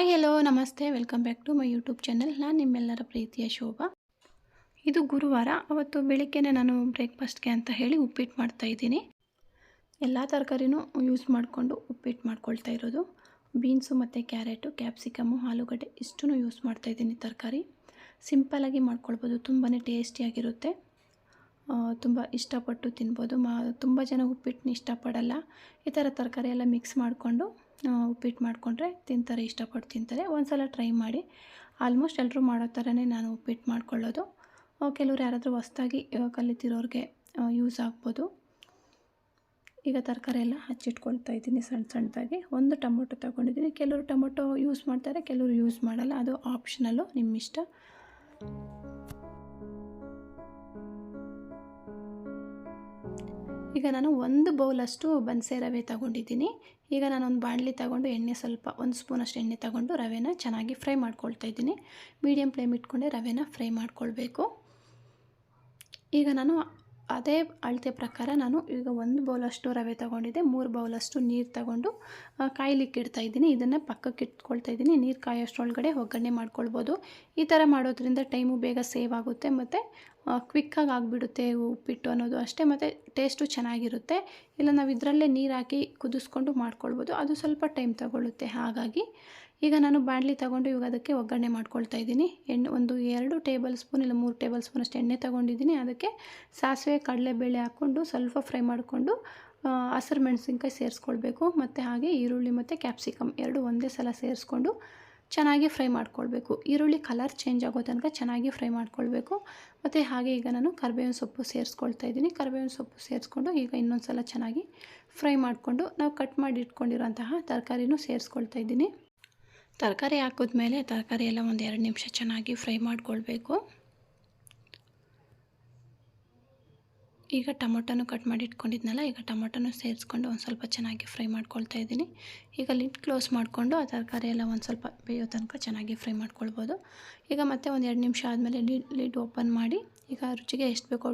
Hi hello ನಮಸ್ತೆ. Welcome back to my YouTube channel ನಾನು ನಿಮ್ಮೆಲ್ಲರ ಪ್ರೀತಿಯ ಶೋಭಾ. ಇದು ಗುರುವಾರ. ಅವತ್ತು ಬೆಳಿಗ್ಗೆನೇ ನಾನು ಬ್ರೇಕ್ಫಾಸ್ಟ್ಗೆ ಅಂತ ಹೇಳಿ ಉಪ್ಪಿಟ್ಟು ಮಾಡ್ತಾಯಿದ್ದೀನಿ ಎಲ್ಲ ತರಕಾರಿನೂ ಯೂಸ್ ಮಾಡಿಕೊಂಡು ಉಪ್ಪಿಟ್ಟು ಮಾಡ್ಕೊಳ್ತಾ ಇರೋದು. ಬೀನ್ಸು ಮತ್ತು ಕ್ಯಾರೆಟು ಕ್ಯಾಪ್ಸಿಕಮ್ಮು ಆಲೂಗಡ್ಡೆ ಇಷ್ಟೂ ಯೂಸ್ ಮಾಡ್ತಾಯಿದ್ದೀನಿ ತರಕಾರಿ. ಸಿಂಪಲಾಗಿ ಮಾಡ್ಕೊಳ್ಬೋದು. ತುಂಬಾ ಟೇಸ್ಟಿಯಾಗಿರುತ್ತೆ ತುಂಬ ಇಷ್ಟಪಟ್ಟು ತಿನ್ಬೋದು. ಮಾ, ತುಂಬ ಜನ ಉಪ್ಪಿಟ್ಟನ್ನ ಇಷ್ಟಪಡಲ್ಲ. ಈ ಥರ ತರಕಾರಿ ಎಲ್ಲ ಮಿಕ್ಸ್ ಮಾಡಿಕೊಂಡು ಉಪ್ಪಿಟ್ಟು ಮಾಡಿಕೊಂಡ್ರೆ ತಿಂತಾರೆ, ಇಷ್ಟಪಟ್ಟು ತಿಂತಾರೆ. ಒಂದು ಸಲ ಟ್ರೈ ಮಾಡಿ. ಆಲ್ಮೋಸ್ಟ್ ಎಲ್ಲರೂ ಮಾಡೋ ಥರನೇ ನಾನು ಉಪ್ಪಿಟ್ಟು ಮಾಡ್ಕೊಳ್ಳೋದು. ಕೆಲವರು ಯಾರಾದರೂ ಹೊಸ್ದಾಗಿ ಕಲಿತಿರೋರಿಗೆ ಯೂಸ್ ಆಗ್ಬೋದು. ಈಗ ತರಕಾರಿ ಎಲ್ಲ ಹಚ್ಚಿಟ್ಕೊಳ್ತಾ ಇದ್ದೀನಿ ಸಣ್ಣ ಸಣ್ಣದಾಗಿ. ಒಂದು ಟೊಮೊಟೊ ತೊಗೊಂಡಿದ್ದೀನಿ. ಕೆಲವರು ಟೊಮೊಟೊ ಯೂಸ್ ಮಾಡ್ತಾರೆ, ಕೆಲವರು ಯೂಸ್ ಮಾಡಲ್ಲ. ಅದು ಆಪ್ಷನಲ್ಲು ನಿಮ್ಮ ಈಗ ನಾನು ಒಂದು ಬೌಲಷ್ಟು ಬನ್ಸೆ ರವೆ ತಗೊಂಡಿದ್ದೀನಿ. ಈಗ ನಾನು ಒಂದು ಬಾಣಲಿ ತಗೊಂಡು ಎಣ್ಣೆ ಸ್ವಲ್ಪ, ಒಂದು ಸ್ಪೂನಷ್ಟು ಎಣ್ಣೆ ತಗೊಂಡು ರವೆನ ಚೆನ್ನಾಗಿ ಫ್ರೈ ಮಾಡ್ಕೊಳ್ತಾ ಇದ್ದೀನಿ. ಮೀಡಿಯಮ್ ಫ್ಲೇಮ್ ಇಟ್ಕೊಂಡೆ ರವೆನ ಫ್ರೈ ಮಾಡ್ಕೊಳ್ಬೇಕು. ಈಗ ನಾನು ಅದೇ ಅಳತೆ ಪ್ರಕಾರ ನಾನು ಈಗ ಒಂದು ಬೌಲಷ್ಟು ರವೆ ತೊಗೊಂಡಿದ್ದೆ, ಮೂರು ಬೌಲಷ್ಟು ನೀರು ತಗೊಂಡು ಕಾಯ್ಲಿಕ್ಕೆ ಇಡ್ತಾ ಇದ್ದೀನಿ. ಇದನ್ನು ಪಕ್ಕಕ್ಕೆ ಇಟ್ಕೊಳ್ತಾ ಇದ್ದೀನಿ. ನೀರು ಕಾಯೋಷ್ಟರೊಳಗಡೆ ಒಗ್ಗರಣೆ ಮಾಡ್ಕೊಳ್ಬೋದು. ಈ ಥರ ಮಾಡೋದ್ರಿಂದ ಟೈಮು ಬೇಗ ಸೇವ್ ಆಗುತ್ತೆ. ಮತ್ತು ಕ್ವಿಕ್ಕಾಗಿ ಆಗಿಬಿಡುತ್ತೆ ಉಪ್ಪಿಟ್ಟು ಅನ್ನೋದು ಅಷ್ಟೇ. ಮತ್ತು ಟೇಸ್ಟು ಚೆನ್ನಾಗಿರುತ್ತೆ. ಇಲ್ಲ ನಾವು ಇದರಲ್ಲೇ ನೀರು ಹಾಕಿ ಕುದಿಸ್ಕೊಂಡು ಮಾಡ್ಕೊಳ್ಬೋದು. ಅದು ಸ್ವಲ್ಪ ಟೈಮ್ ತಗೊಳ್ಳುತ್ತೆ. ಹಾಗಾಗಿ ಈಗ ನಾನು ಬಾಣಲಿ ತಗೊಂಡು ಇವಾಗ ಅದಕ್ಕೆ ಒಗ್ಗರಣೆ ಮಾಡ್ಕೊಳ್ತಾ ಇದ್ದೀನಿ. ಎಣ್ಣೆ ಒಂದು ಎರಡು ಟೇಬಲ್ ಸ್ಪೂನ್ ಇಲ್ಲ ಮೂರು ಟೇಬಲ್ ಸ್ಪೂನ್ ಅಷ್ಟು ಎಣ್ಣೆ ತೊಗೊಂಡಿದ್ದೀನಿ. ಅದಕ್ಕೆ ಸಾಸಿವೆ, ಕಡಲೆಬೇಳೆ ಹಾಕ್ಕೊಂಡು ಸ್ವಲ್ಪ ಫ್ರೈ ಮಾಡಿಕೊಂಡು ಹಸಿರು ಮೆಣಸಿನ್ಕಾಯಿ ಸೇರಿಸ್ಕೊಳ್ಬೇಕು. ಮತ್ತು ಹಾಗೆ ಈರುಳ್ಳಿ ಮತ್ತು ಕ್ಯಾಪ್ಸಿಕಮ್ ಎರಡು ಒಂದೇ ಸಲ ಸೇರಿಸ್ಕೊಂಡು ಚೆನ್ನಾಗಿ ಫ್ರೈ ಮಾಡ್ಕೊಳ್ಬೇಕು. ಈರುಳ್ಳಿ ಕಲರ್ ಚೇಂಜ್ ಆಗೋ ತನಕ ಚೆನ್ನಾಗಿ ಫ್ರೈ ಮಾಡ್ಕೊಳ್ಬೇಕು. ಮತ್ತು ಹಾಗೆ ಈಗ ನಾನು ಕರಿಬೇವಿನ ಸೊಪ್ಪು ಸೇರಿಸ್ಕೊಳ್ತಾ ಇದ್ದೀನಿ. ಕರಿಬೇವಿನ ಸೊಪ್ಪು ಸೇರಿಸ್ಕೊಂಡು ಈಗ ಇನ್ನೊಂದು ಸಲ ಚೆನ್ನಾಗಿ ಫ್ರೈ ಮಾಡಿಕೊಂಡು ನಾವು ಕಟ್ ಮಾಡಿ ಇಟ್ಕೊಂಡಿರೋಂತಹ ತರಕಾರಿನೂ ಸೇರಿಸ್ಕೊಳ್ತಾ ಇದ್ದೀನಿ. ತರಕಾರಿ ಹಾಕಿದ್ಮೇಲೆ ತರಕಾರಿ ಎಲ್ಲ ಒಂದು ಎರಡು ನಿಮಿಷ ಚೆನ್ನಾಗಿ ಫ್ರೈ ಮಾಡಿಕೊಳ್ಬೇಕು. ಈಗ ಟೊಮೊಟೊನು ಕಟ್ ಮಾಡಿ ಇಟ್ಕೊಂಡಿದ್ನಲ್ಲ, ಈಗ ಟೊಮೊಟೊನು ಸೇರಿಸ್ಕೊಂಡು ಒಂದು ಸ್ವಲ್ಪ ಚೆನ್ನಾಗಿ ಫ್ರೈ ಮಾಡ್ಕೊಳ್ತಾ ಇದ್ದೀನಿ. ಈಗ ಲಿಡ್ ಕ್ಲೋಸ್ ಮಾಡಿಕೊಂಡು ಆ ತರಕಾರಿ ಎಲ್ಲ ಒಂದು ಸ್ವಲ್ಪ ಬೇಯೋ ತನಕ ಚೆನ್ನಾಗಿ ಫ್ರೈ ಮಾಡ್ಕೊಳ್ಬೋದು. ಈಗ ಮತ್ತೆ ಒಂದು ಎರಡು ನಿಮಿಷ ಆದಮೇಲೆ ಲಿಡ್ ಲಿಡ್ ಓಪನ್ ಮಾಡಿ ಈಗ ರುಚಿಗೆ ಎಷ್ಟು ಬೇಕೋ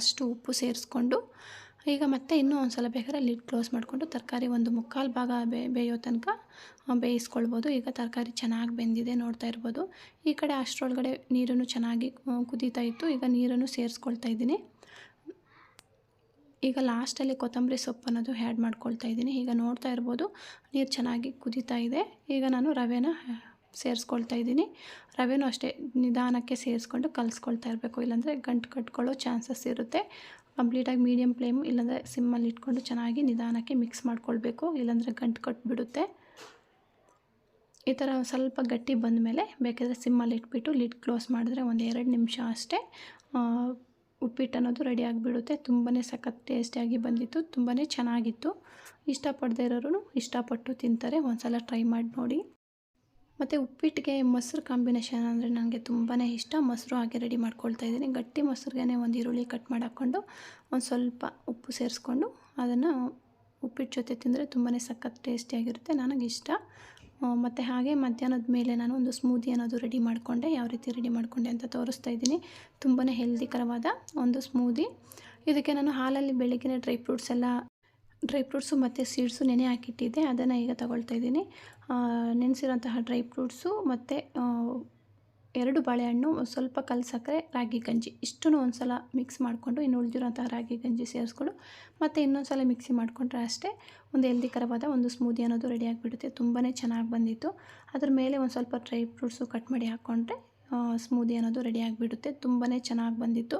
ಅಷ್ಟು ಉಪ್ಪು ಸೇರಿಸ್ಕೊಂಡು ಈಗ ಮತ್ತೆ ಇನ್ನೂ ಒಂದು ಸಲ ಬೇಕಾದ್ರೆ ಲಿಡ್ ಕ್ಲೋಸ್ ಮಾಡಿಕೊಂಡು ತರಕಾರಿ ಒಂದು ಮುಕ್ಕಾಲು ಭಾಗ ಬೇ ಬೇಯೋ ತನಕ ಬೇಯಿಸ್ಕೊಳ್ಬೋದು. ಈಗ ತರಕಾರಿ ಚೆನ್ನಾಗಿ ಬೆಂದಿದೆ ನೋಡ್ತಾ ಇರ್ಬೋದು. ಈ ಕಡೆ ಅಷ್ಟರೊಳಗಡೆ ನೀರನ್ನು ಚೆನ್ನಾಗಿ ಕುದೀತಾ ಇತ್ತು. ಈಗ ನೀರನ್ನು ಸೇರಿಸ್ಕೊಳ್ತಾ ಇದ್ದೀನಿ. ಈಗ ಲಾಸ್ಟಲ್ಲಿ ಕೊತ್ತಂಬರಿ ಸೊಪ್ಪು ಅನ್ನೋದು ಆ್ಯಡ್ ಮಾಡ್ಕೊಳ್ತಾ ಇದ್ದೀನಿ. ಈಗ ನೋಡ್ತಾ ಇರ್ಬೋದು, ನೀರು ಚೆನ್ನಾಗಿ ಕುದೀತಾ ಇದೆ. ಈಗ ನಾನು ರವೆನ ಸೇರಿಸ್ಕೊಳ್ತಾ ಇದ್ದೀನಿ. ರವೆನೂ ಅಷ್ಟೇ ನಿಧಾನಕ್ಕೆ ಸೇರಿಸ್ಕೊಂಡು ಕಲಿಸ್ಕೊಳ್ತಾ ಇರಬೇಕು. ಇಲ್ಲಾಂದರೆ ಗಂಟು ಕಟ್ಕೊಳ್ಳೋ ಚಾನ್ಸಸ್ ಇರುತ್ತೆ. ಕಂಪ್ಲೀಟಾಗಿ ಮೀಡಿಯಮ್ ಫ್ಲೇಮ್, ಇಲ್ಲಾಂದರೆ ಸಿಮ್ಮಲ್ಲಿ ಇಟ್ಕೊಂಡು ಚೆನ್ನಾಗಿ ನಿಧಾನಕ್ಕೆ ಮಿಕ್ಸ್ ಮಾಡ್ಕೊಳ್ಬೇಕು. ಇಲ್ಲಾಂದರೆ ಗಂಟು ಕಟ್ಬಿಡುತ್ತೆ. ಈ ಥರ ಸ್ವಲ್ಪ ಗಟ್ಟಿ ಬಂದ ಮೇಲೆ ಬೇಕಾದರೆ ಸಿಮ್ಮಲ್ಲಿ ಇಟ್ಬಿಟ್ಟು ಲಿಡ್ ಕ್ಲೋಸ್ ಮಾಡಿದ್ರೆ ಒಂದು ಎರಡು ನಿಮಿಷ ಅಷ್ಟೇ ಉಪ್ಪಿಟ್ಟು ಅನ್ನೋದು ರೆಡಿ ಆಗಿಬಿಡುತ್ತೆ. ತುಂಬಾ ಸಖತ್ ಟೇಸ್ಟಿಯಾಗಿ ಬಂದಿತ್ತು. ತುಂಬಾ ಚೆನ್ನಾಗಿತ್ತು. ಇಷ್ಟಪಡದೇ ಇರೋರು ಇಷ್ಟಪಟ್ಟು ತಿಂತಾರೆ. ಒಂದು ಸಲ ಟ್ರೈ ಮಾಡಿ ನೋಡಿ. ಮತ್ತು ಉಪ್ಪಿಟ್ಟಿಗೆ ಮೊಸರು ಕಾಂಬಿನೇಷನ್ ಅಂದರೆ ನನಗೆ ತುಂಬಾ ಇಷ್ಟ. ಮೊಸರು ಹಾಗೆ ರೆಡಿ ಮಾಡ್ಕೊಳ್ತಾ ಇದ್ದೀನಿ. ಗಟ್ಟಿ ಮೊಸರಿಗೆ ಒಂದು ಈರುಳ್ಳಿ ಕಟ್ ಮಾಡಿ ಹಾಕ್ಕೊಂಡು ಒಂದು ಸ್ವಲ್ಪ ಉಪ್ಪು ಸೇರಿಸ್ಕೊಂಡು ಅದನ್ನು ಉಪ್ಪಿಟ್ಟು ಜೊತೆ ತಿಂದರೆ ತುಂಬಾ ಸಖತ್ ಟೇಸ್ಟಿಯಾಗಿರುತ್ತೆ ನನಗೆ ಇಷ್ಟ. ಮತ್ತು ಹಾಗೆ ಮಧ್ಯಾಹ್ನದ ಮೇಲೆ ನಾನು ಒಂದು ಸ್ಮೂದಿ ಅನ್ನೋದು ರೆಡಿ ಮಾಡಿಕೊಂಡೆ. ಯಾವ ರೀತಿ ರೆಡಿ ಮಾಡಿಕೊಂಡೆ ಅಂತ ತೋರಿಸ್ತಾ ಇದ್ದೀನಿ. ತುಂಬಾ ಹೆಲ್ದಿಕರವಾದ ಒಂದು ಸ್ಮೂದಿ ಇದಕ್ಕೆ ನಾನು ಹಾಲಲ್ಲಿ ಬೆಳಗ್ಗೆ ಡ್ರೈ ಫ್ರೂಟ್ಸ್ ಎಲ್ಲ ಡ್ರೈ ಫ್ರೂಟ್ಸು ಮತ್ತು ಸೀಡ್ಸು ನೆನೆ ಹಾಕಿಟ್ಟಿದ್ದೆ, ಅದನ್ನು ಈಗ ತಗೊಳ್ತಾ ಇದ್ದೀನಿ. ನೆನೆಸಿರೋಂತಹ ಡ್ರೈ ಫ್ರೂಟ್ಸು ಮತ್ತು ಎರಡು ಬಾಳೆಹಣ್ಣು, ಸ್ವಲ್ಪ ಕಲ್ ರಾಗಿ ಗಂಜಿ ಇಷ್ಟೂ ಒಂದು ಸಲ ಮಿಕ್ಸ್ ಮಾಡಿಕೊಂಡು, ಇನ್ನು ಉಳಿದಿರೋಂತಹ ರಾಗಿ ಗಂಜಿ ಸೇರಿಸ್ಕೊಂಡು, ಮತ್ತು ಇನ್ನೊಂದು ಸಲ ಮಿಕ್ಸಿ ಮಾಡಿಕೊಂಡ್ರೆ ಅಷ್ಟೇ ಒಂದು ಹೆಲ್ದಿಕರವಾದ ಒಂದು ಸ್ಮೂದಿ ಅನ್ನೋದು ರೆಡಿ ಆಗಿಬಿಡುತ್ತೆ. ತುಂಬಾ ಚೆನ್ನಾಗಿ ಬಂದಿತ್ತು. ಅದ್ರ ಮೇಲೆ ಒಂದು ಸ್ವಲ್ಪ ಡ್ರೈ ಫ್ರೂಟ್ಸು ಕಟ್ ಮಾಡಿ ಹಾಕ್ಕೊಂಡ್ರೆ ಸ್ಮೂದಿ ಅನ್ನೋದು ರೆಡಿ ಆಗಿಬಿಡುತ್ತೆ. ತುಂಬಾ ಚೆನ್ನಾಗಿ ಬಂದಿತ್ತು.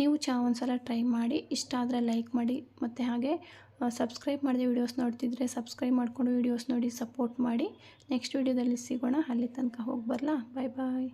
ನೀವು ಚಾ ಒಂದು ಸಲ ಟ್ರೈ ಮಾಡಿ, ಇಷ್ಟ ಆದರೆ ಲೈಕ್ ಮಾಡಿ, ಮತ್ತು ಹಾಗೆ ಸಬ್ಸ್ಕ್ರೈಬ್ ಮಾಡಿದೆ ವೀಡಿಯೋಸ್ ನೋಡ್ತಿದ್ರೆ ಸಬ್ಸ್ಕ್ರೈಬ್ ಮಾಡಿಕೊಂಡು ವೀಡಿಯೋಸ್ ನೋಡಿ ಸಪೋರ್ಟ್ ಮಾಡಿ. ನೆಕ್ಸ್ಟ್ ವೀಡಿಯೋದಲ್ಲಿ ಸಿಗೋಣ. ಅಲ್ಲಿ ತನಕ ಹೋಗಿ ಬರಲಾ? ಬಾಯ್ ಬಾಯ್